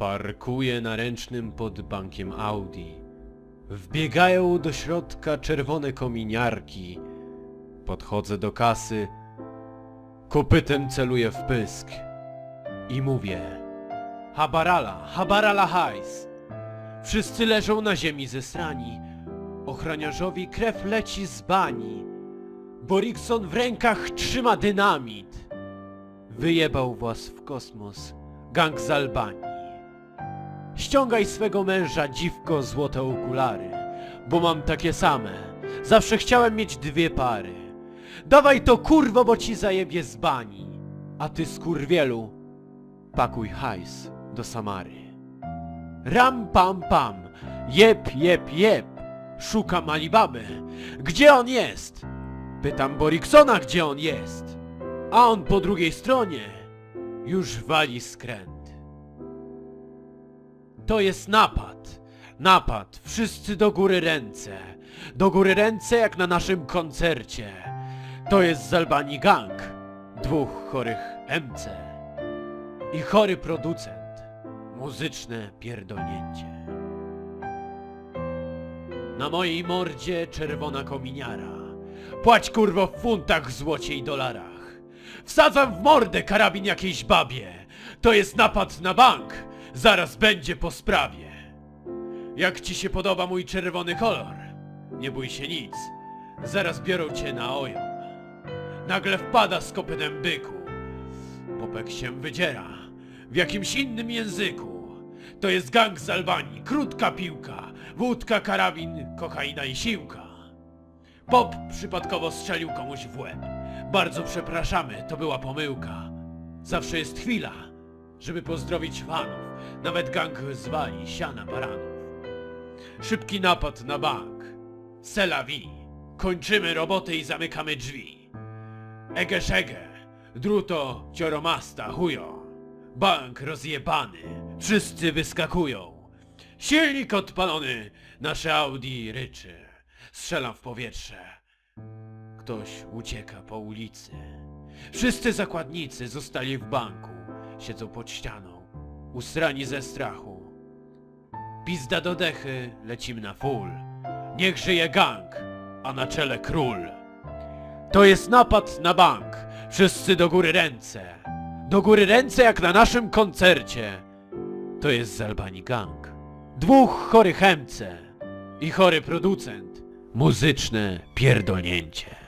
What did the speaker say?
Parkuję na ręcznym pod bankiem Audi. Wbiegają do środka czerwone kominiarki. Podchodzę do kasy. Kopytem celuję w pysk. I mówię. Habarala, habarala hajs. Wszyscy leżą na ziemi zesrani. Ochroniarzowi krew leci z bani. Borikson w rękach trzyma dynamit. Wyjebał was w kosmos gang z Albanii. Ściągaj swego męża, dziwko, złote okulary, bo mam takie same. Zawsze chciałem mieć dwie pary. Dawaj to kurwo, bo ci zajebie z bani. A ty skurwielu, pakuj hajs do Samary. Ram pam pam, jeb jeb jeb, szukam Alibaby. Gdzie on jest? Pytam Boriksona, gdzie on jest. A on po drugiej stronie już wali skręt. To jest napad. Napad. Wszyscy do góry ręce. Do góry ręce jak na naszym koncercie. To jest z Albanii gang. Dwóch chorych MC. I chory producent. Muzyczne pierdolnięcie. Na mojej mordzie czerwona kominiara. Płać kurwo w funtach, złocie i dolarach. Wsadzam w mordę karabin jakiejś babie. To jest napad na bank. Zaraz będzie po sprawie. Jak ci się podoba mój czerwony kolor? Nie bój się nic. Zaraz biorą cię na oją. Nagle wpada z kopytem byku. Popek się wydziera. W jakimś innym języku. To jest gang z Albanii. Krótka piłka. Wódka, karabin, kokaina i siłka. Pop przypadkowo strzelił komuś w łeb. Bardzo przepraszamy, to była pomyłka. Zawsze jest chwila, żeby pozdrowić fanów. Nawet gang zwali siana baranów. Szybki napad na bank. Sela wi. Kończymy robotę i zamykamy drzwi. Ege szege. Druto cioromasta chujo. Bank rozjebany. Wszyscy wyskakują. Silnik odpalony. Nasze Audi ryczy. Strzelam w powietrze. Ktoś ucieka po ulicy. Wszyscy zakładnicy zostali w banku. Siedzą pod ścianą. Usrani ze strachu. Pizda do dechy, lecimy na full. Niech żyje gang, a na czele król. To jest napad na bank. Wszyscy do góry ręce. Do góry ręce jak na naszym koncercie. To jest z Albanii gang. Dwóch chorych MC i chory producent. Muzyczne pierdolnięcie.